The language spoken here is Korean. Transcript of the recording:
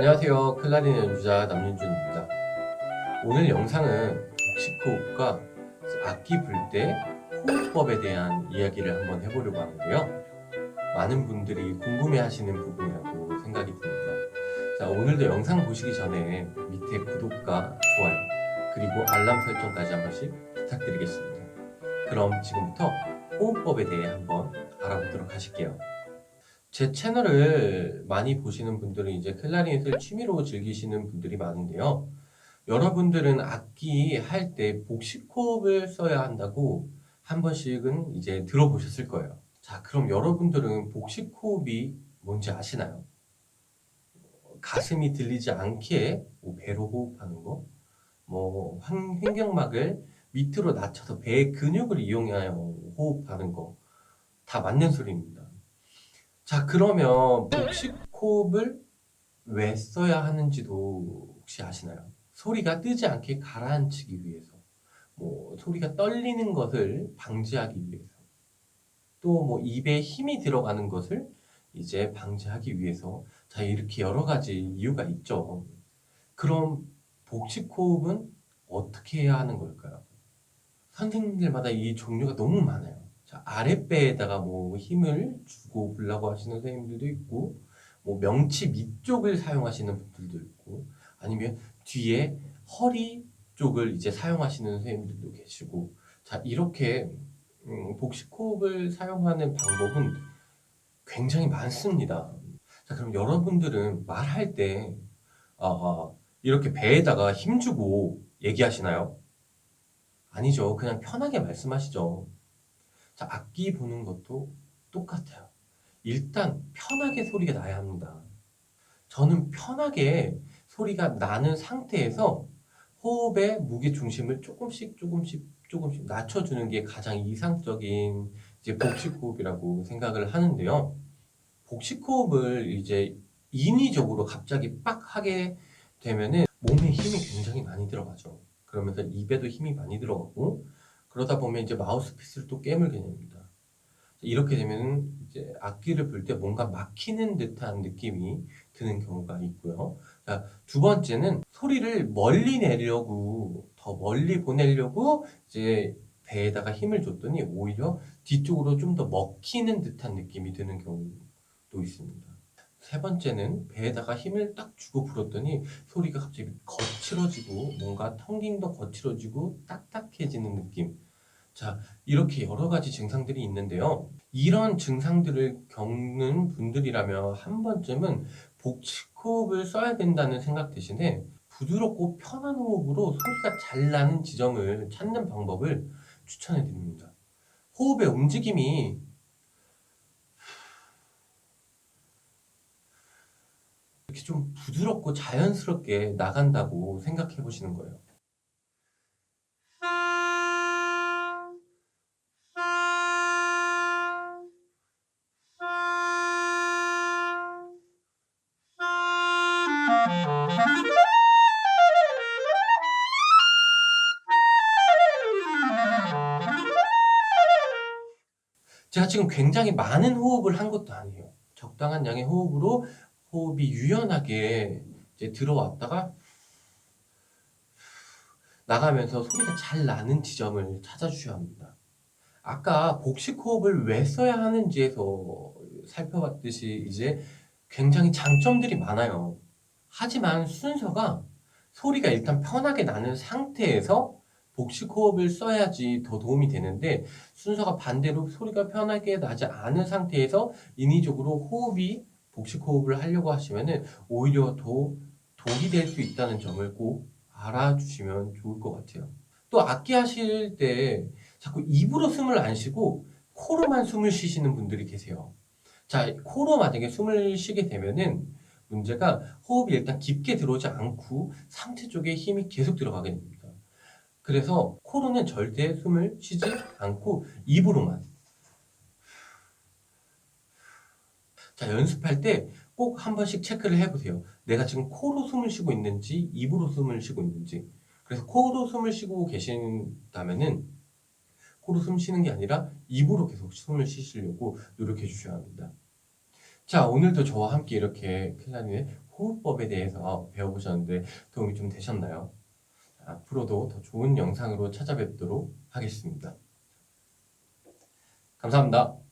안녕하세요. 클라리넷 연주자 남윤준입니다. 오늘 영상은 복식호흡과 악기 불 때 호흡법에 대한 이야기를 한번 해보려고 하는데요. 많은 분들이 궁금해 하시는 부분이라고 생각이 듭니다. 자, 오늘도 영상 보시기 전에 밑에 구독과 좋아요 그리고 알람 설정까지 한 번씩 부탁드리겠습니다. 그럼 지금부터 호흡법에 대해 한번 알아보도록 하실게요. 제 채널을 많이 보시는 분들은 이제 클라리넷을 취미로 즐기시는 분들이 많은데요. 여러분들은 악기 할 때 복식호흡을 써야 한다고 한 번씩은 이제 들어보셨을 거예요. 자, 그럼 여러분들은 복식호흡이 뭔지 아시나요? 가슴이 들리지 않게 뭐 배로 호흡하는 거, 뭐 환- 횡격막을 밑으로 낮춰서 배의 근육을 이용하여 호흡하는 거, 다 맞는 소리입니다. 자, 그러면 복식 호흡을 왜 써야 하는지도 혹시 아시나요? 소리가 뜨지 않게 가라앉히기 위해서, 뭐 소리가 떨리는 것을 방지하기 위해서, 또 뭐 입에 힘이 들어가는 것을 이제 방지하기 위해서, 자, 이렇게 여러 가지 이유가 있죠. 그럼 복식 호흡은 어떻게 해야 하는 걸까요? 선생님들마다 이 종류가 너무 많아요. 자, 아랫배에다가 뭐 힘을 주고 보려고 하시는 선생님들도 있고, 뭐 명치 밑쪽을 사용하시는 분들도 있고, 아니면 뒤에 허리 쪽을 이제 사용하시는 선생님들도 계시고, 자, 이렇게 음, 복식호흡을 사용하는 방법은 굉장히 많습니다. 자, 그럼 여러분들은 말할 때, 아, 이렇게 배에다가 힘주고 얘기하시나요? 아니죠. 그냥 편하게 말씀하시죠. 자, 악기 보는 것도 똑같아요. 일단 편하게 소리가 나야 합니다. 저는 편하게 소리가 나는 상태에서 호흡의 무게 중심을 조금씩 조금씩 조금씩 낮춰주는 게 가장 이상적인 이제 복식 호흡이라고 생각을 하는데요. 복식 호흡을 이제 인위적으로 갑자기 빡 하게 되면은 몸에 힘이 굉장히 많이 들어가죠. 그러면서 입에도 힘이 많이 들어가고 그러다 보면 이제 마우스피스를 또 깨물게 됩니다. 이렇게 되면 이제 악기를 불때 뭔가 막히는 듯한 느낌이 드는 경우가 있고요. 자, 두 번째는 소리를 멀리 내려고 더 멀리 보내려고 이제 배에다가 힘을 줬더니 오히려 뒤쪽으로 좀 더 먹히는 듯한 느낌이 드는 경우도 있습니다. 세 번째는 배에다가 힘을 딱 주고 불었더니 소리가 갑자기 거칠어지고 뭔가 텅깅도 거칠어지고 딱딱해지는 느낌. 자, 이렇게 여러 가지 증상들이 있는데요. 이런 증상들을 겪는 분들이라면 한 번쯤은 복식호흡을 써야 된다는 생각 대신에 부드럽고 편한 호흡으로 소리가 잘 나는 지점을 찾는 방법을 추천해 드립니다. 호흡의 움직임이 이렇게 좀 부드럽고 자연스럽게 나간다고 생각해 보시는 거예요. 제가 지금 굉장히 많은 호흡을 한 것도 아니에요. 적당한 양의 호흡으로 호흡이 유연하게 이제 들어왔다가 나가면서 소리가 잘 나는 지점을 찾아주셔야 합니다. 아까 복식 호흡을 왜 써야 하는지에서 살펴봤듯이 이제 굉장히 장점들이 많아요. 하지만 순서가 소리가 일단 편하게 나는 상태에서 복식 호흡을 써야지 더 도움이 되는데 순서가 반대로 소리가 편하게 나지 않은 상태에서 인위적으로 호흡이 복식 호흡을 하려고 하시면은 오히려 더 독이 될 수 있다는 점을 꼭 알아주시면 좋을 것 같아요. 또 악기 하실 때 자꾸 입으로 숨을 안 쉬고 코로만 숨을 쉬시는 분들이 계세요. 자, 코로 만약에 숨을 쉬게 되면은 문제가 호흡이 일단 깊게 들어오지 않고 상체 쪽에 힘이 계속 들어가게 됩니다. 그래서 코로는 절대 숨을 쉬지 않고 입으로만. 자, 연습할 때 꼭 한 번씩 체크를 해보세요. 내가 지금 코로 숨을 쉬고 있는지, 입으로 숨을 쉬고 있는지. 그래서 코로 숨을 쉬고 계신다면은 코로 숨 쉬는 게 아니라 입으로 계속 숨을 쉬시려고 노력해 주셔야 합니다. 자, 오늘도 저와 함께 이렇게 클라리넷 호흡법에 대해서 배워보셨는데 도움이 좀 되셨나요? 앞으로도 더 좋은 영상으로 찾아뵙도록 하겠습니다. 감사합니다.